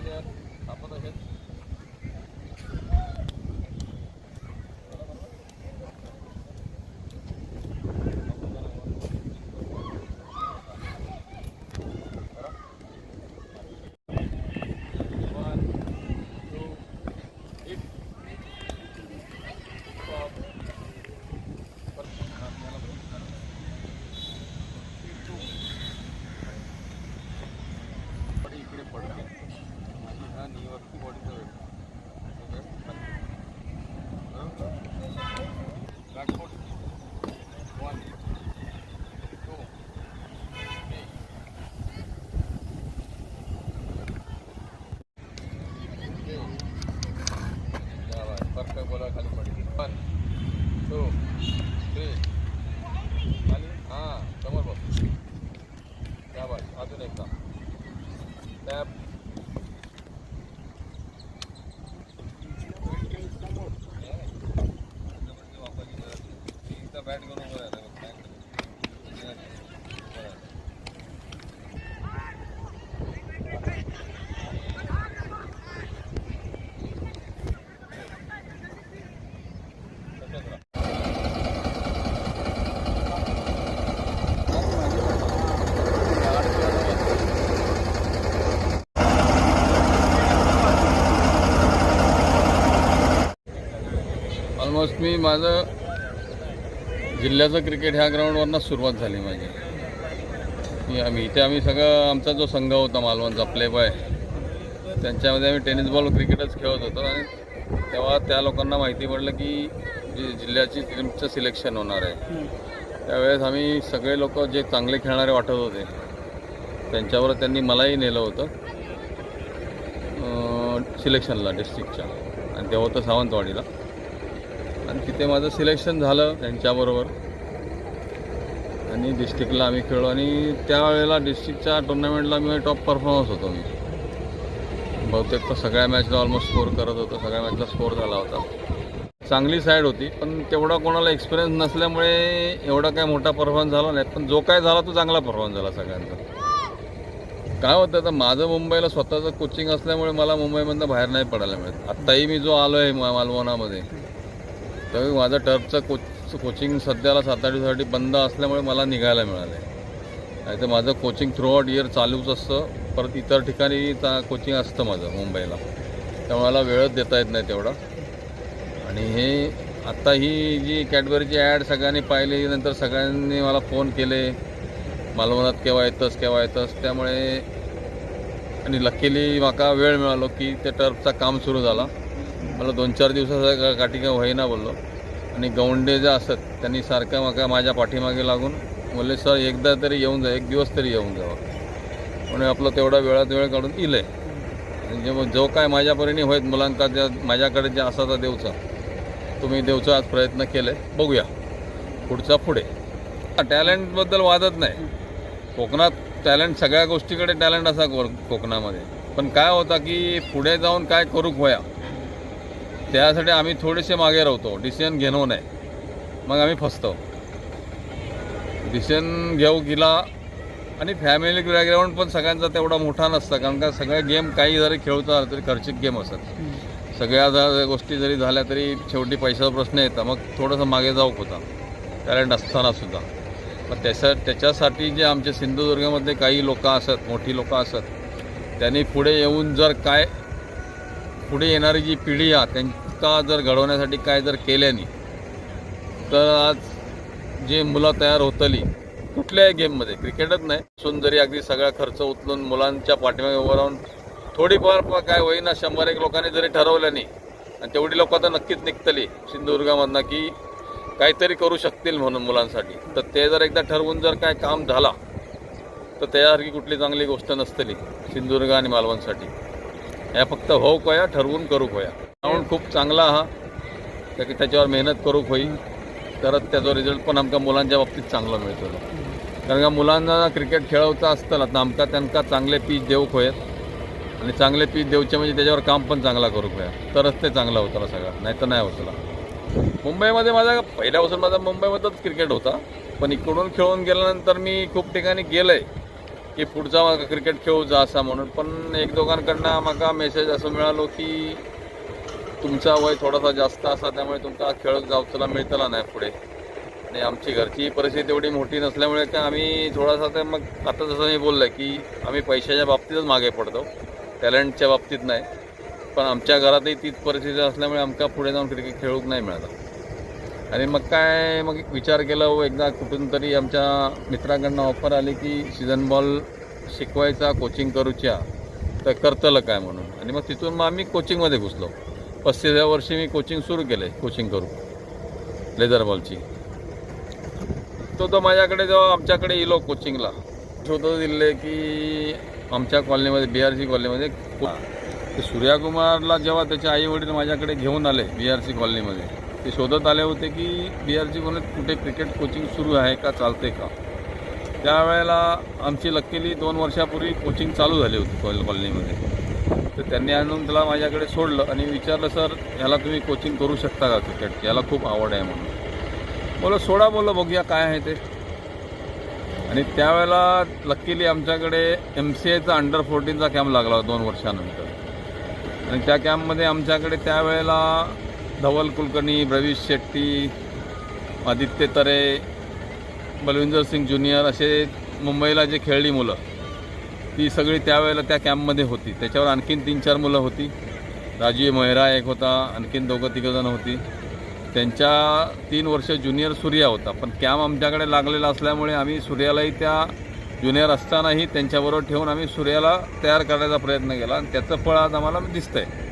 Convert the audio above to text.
Meğer kapıda hep tap bat घेऊन उभं राहिलं बघ, काय करायचं. तसंच राहा. ऑलमोस्ट मी माझं जिल्ह्याचं क्रिकेट ह्या ग्राउंडवरनं सुरुवात झाली माझी. मी आम्ही इथे आम्ही सगळं आमचा जो संघ होता मालवणचा प्ले बॉय त्यांच्यामध्ये आम्ही टेनिस बॉल क्रिकेटच खेळत होतो आणि तेव्हा त्या लोकांना माहिती पडलं की जी जिल्ह्याची टीमचं सिलेक्शन होणार आहे. त्यावेळेस आम्ही सगळे लोक जे चांगले खेळणारे वाटत होते त्यांच्यावर त्यांनी मलाही नेलं होतं सिलेक्शनला डिस्ट्रिक्टच्या आणि ते होतं सावंतवाडीला. आणि तिथे माझं सिलेक्शन झालं त्यांच्याबरोबर. आणि डिस्ट्रिक्टला आम्ही खेळलो. आणि त्यावेळेला डिस्ट्रिक्टच्या टुर्नामेंटला मी टॉप परफॉर्मन्स होतो मी. बहुतेक तर सगळ्या मॅचला ऑलमोस्ट स्कोर करत होतो. सगळ्या मॅचला स्कोर झाला होता. चांगली साईड होती पण तेवढा कोणाला एक्सपिरियन्स नसल्यामुळे एवढा काय मोठा परफॉर्मन्स झाला नाही. पण जो काय झाला तो चांगला परफॉर्मन्स झाला सगळ्यांचा. काय होतं तर माझं मुंबईला स्वतःचं कोचिंग असल्यामुळे मला मुंबईमधनं बाहेर नाही पडायला मिळत. आत्ताही मी जो आलो आहे मा- मालवणामध्ये तर माझं टर्फचं कोच कोचिंग सध्याला सात आठ दिवसासाठी बंद असल्यामुळे मला निघायला मिळालं आहे नाही तर माझं कोचिंग थ्रूआउट इयर चालूच असतं. परत इतर ठिकाणी चा कोचिंग असतं माझं मुंबईला. त्यामुळे मला वेळच देता येत नाही तेवढा. आणि हे आत्ता ही जी कॅडबरीची ॲड सगळ्यांनी पाहिली नंतर सगळ्यांनी मला फोन केले. मालवणात केव्हा येतंस केव्हा येतंस? त्यामुळे आणि लकीली माका वेळ मिळालो की ते टर्फचा काम सुरू झाला. मला दोन चार दिवसाचा काठिका गाठी होईना बोललो. आणि गवंडे जे असत त्यांनी सारखं माका माझ्या पाठीमागे लागून बोलले सर एकदा तरी येऊन जा एक दिवस तरी येऊन जावा म्हणून आपलं तेवढा वेळात वेळ काढून इले. म्हणजे जे जो काय माझ्या परीने होत मुलांका ज्या माझ्याकडे जे असा त्या देवचा तुम्ही देवचा आज प्रयत्न केले बघूया. पुढचा पुढे. टॅलेंटबद्दल वादत नाही. कोकणात टॅलेंट सगळ्या गोष्टीकडे टॅलेंट असा कोकणामध्ये. पण काय होता की पुढे जाऊन काय करूक होया? त्यासाठी आम्ही थोडेसे मागे राहतो. डिसिजन घेणं नाही. मग आम्ही फसतो. डिसिजन घेऊ गेला आणि फॅमिली बॅकग्राऊंड पण सगळ्यांचा तेवढा मोठा नसता. कारण का सगळे गेम काही जरी खेळतो आला तरी खर्चिक गेम असत. सगळ्या जर गोष्टी जरी झाल्या तरी शेवटी पैशाचा प्रश्न येतात मग थोडंसं मागे जाऊ होता टॅलेंट असताना सुद्धा. मग त्याच्या त्याच्यासाठी जे आमच्या सिंधुदुर्गामध्ये काही लोक असत मोठी लोक असत त्यांनी पुढे येऊन जर काय पुढे येणारी जी पिढी आहे त्यांचा जर घडवण्यासाठी काय जर केल्याने तर आज जे मुलं तयार होतली कुठल्याही गेममध्ये क्रिकेटच नाही. सुंदरी अगदी सगळा खर्च उचलून मुलांच्या पाठीमागे उभं राहून थोडीफार काय होईना शंभर एक लोकांनी जरी ठरवलं नाही आणि तेवढी लोक आता नक्कीच निघतली सिंधुदुर्गामधनं की काहीतरी करू शकतील म्हणून मुलांसाठी. तर ते जर एकदा ठरवून जर काय काम झाला तर त्यासारखी कुठली चांगली गोष्ट नसतली सिंधुदुर्ग आणि मालवणसाठी. ह्या फक्त हो कोया ठरवून करू खोया ग्राउंड खूप चांगला हा. त्या की त्याच्यावर मेहनत करूक होईल तरच त्याचा रिझल्ट पण आमच्या मुलांच्या बाबतीत चांगला मिळतो. कारण का मुलांना क्रिकेट खेळवता असताना तर आमका त्यांना चांगले पीच देऊक होयत. आणि चांगले पीच देऊचे म्हणजे त्याच्यावर काम पण चांगला करूक होया तरच ते चांगला होतं सगळं. नाही तर नाही होतला. मुंबईमध्ये माझा पहिल्यापासून माझा मुंबईमध्येच क्रिकेट होता. पण इकडून खेळून गेल्यानंतर मी खूप ठिकाणी गेलंय. की पुढचा म्हाका क्रिकेट खेळूचा असा म्हणून. पण एक दोघांकडनं म्हाका मेसेज असं मिळालो की तुमचा वय थोडासा जास्त असा त्यामुळे तुमका खेळत जावचला मिळतला नाही पुढे. आणि आमची घरची परिस्थिती एवढी मोठी नसल्यामुळे का आम्ही थोडासा ते मग आता जसं मी बोललं की आम्ही पैशाच्या बाबतीतच मागे पडतो. टॅलेंटच्या बाबतीत नाही. पण आमच्या घरातही तीच परिस्थिती असल्यामुळे आमका पुढे जाऊन क्रिकेट खेळूक नाही मिळाला. आणि मग काय मग विचार केला व एकदा कुठून तरी आमच्या मित्राकडनं ऑफर आली की सीझन बॉल शिकवायचा कोचिंग करूच्या. तर करतलं काय म्हणून? आणि मग तिथून मग आम्ही कोचिंगमध्ये घुसलो. पस्तीसव्या वर्षी मी कोचिंग सुरू केलं आहे कोचिंग करू लेदर बॉलची तो तो माझ्याकडे जेव्हा आमच्याकडे येलो कोचिंगला शोधत दिले की आमच्या कॉलनीमध्ये बी आर सी कॉलनीमध्ये सूर्याकुमारला जेव्हा त्याचे आई वडील माझ्याकडे घेऊन आले बी आर सी कॉलनीमध्ये ते शोधत आले होते की बी आर सी कॉलनीत कुठे क्रिकेट कोचिंग सुरू आहे का चालते का? त्यावेळेला आमची लक्कीली दोन वर्षापूर्वी कोचिंग चालू झाली होती कॉल कॉलनीमध्ये. तर त्यांनी आणून त्याला माझ्याकडे सोडलं आणि विचारलं सर ह्याला तुम्ही कोचिंग करू शकता का क्रिकेट याला खूप आवड आहे म्हणून. बोला सोडा बोललं बघूया काय आहे ते. आणि त्यावेळेला लक्कीली आमच्याकडे एम सी एचा अंडर फोर्टीनचा कॅम्प लागला होता दोन वर्षानंतर. आणि त्या कॅम्पमध्ये आमच्याकडे त्यावेळेला धवल कुलकर्णी ब्रवीश शेट्टी आदित्य तरे बलविंदर सिंग ज्युनियर असे मुंबईला जे खेळली मुलं ती सगळी त्यावेळेला त्या कॅम्पमध्ये होती. त्याच्यावर आणखीन तीन चार मुलं होती. राजीव मेहरा एक होता आणखीन दोघं तिघंजणं होती. त्यांच्या तीन वर्ष ज्युनियर सूर्या होता. पण कॅम्प आमच्याकडे लागलेला असल्यामुळे आम्ही सूर्यालाही त्या ज्युनियर असतानाही त्यांच्याबरोबर ठेवून आम्ही सूर्याला तयार करायचा प्रयत्न केला. आणि त्याचं फळ आज आम्हाला दिसतं आहे